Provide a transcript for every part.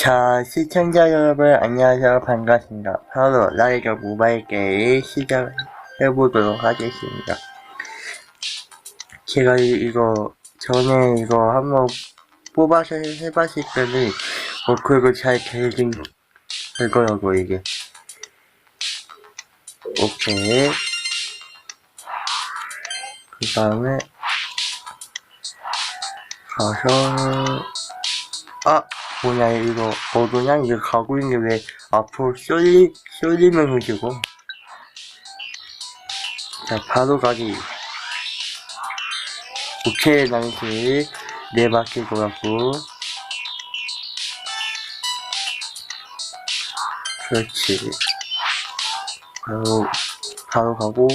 자, 시청자 여러분, 안녕하세요. 반갑습니다. 바로 라이저 모바일 게임 시작해보도록 하겠습니다. 제가 이- 이거, 전에 이거 한번 뽑아서 해봤을 때는, 어, 그리고 잘 되긴, 되더라고, 이게. 오케이. 그 다음에, 가서, 아! 뭐냐 이거 뭐냐 이거 가고 있는데 왜 앞으로 쏠리 쏠리면 흐지고 자 바로 가기. 오케이 나이스. 네 바퀴 돌았고. 그렇지. 바로 바로 가고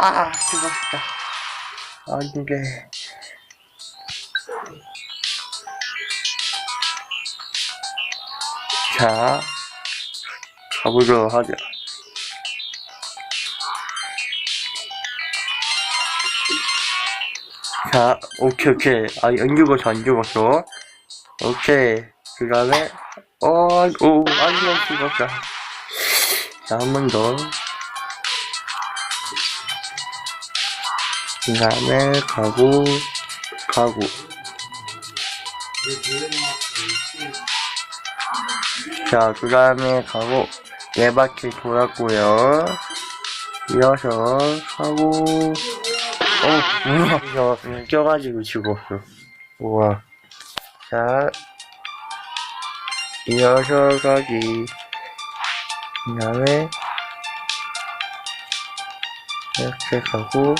아 죽었다. 안돼 자 가보도록 하자. 자 오케이 오케이. 아안 죽었어 안 죽었어. 오케이. 그 다음에 어오 안녕 죽었다 자 한 번더 그 다음에 가고 가고 자그 다음에 가고 네 바퀴 돌았고요. 이어서 가고 어 우와 이거 껴가지고 죽었어. 우와. 자 이어서 가기. 그 다음에 이렇게 가고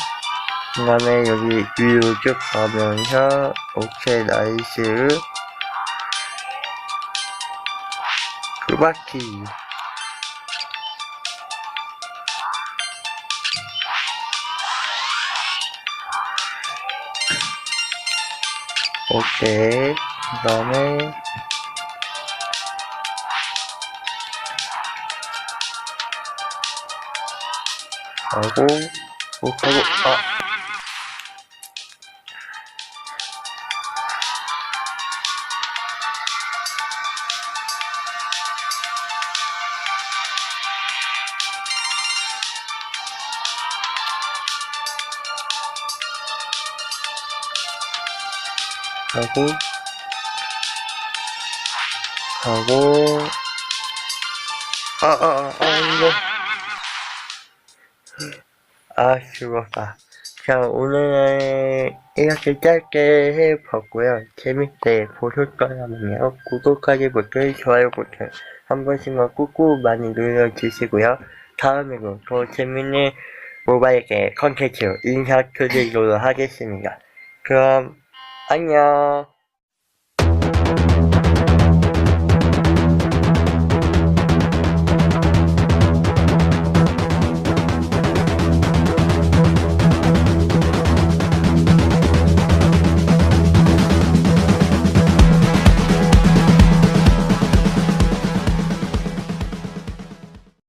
그 다음에 여기 위로 쭉 가면서 오케이 나이스. 그 바퀴. 오케이 그 다음에 하고 오 하고 아 하고 하고 아아 아 아, 이거. 아 죽었다. 자 오늘은 이렇게 짧게 해봤고요. 재밌게 보셨다면요. 구독하기 버튼 좋아요 버튼 한 번씩만 꾹꾹 많이 눌러주시고요. 다음에도 더 재밌는 모바일 게임 컨텐츠 인사드리도록 하겠습니다. 그럼 안녕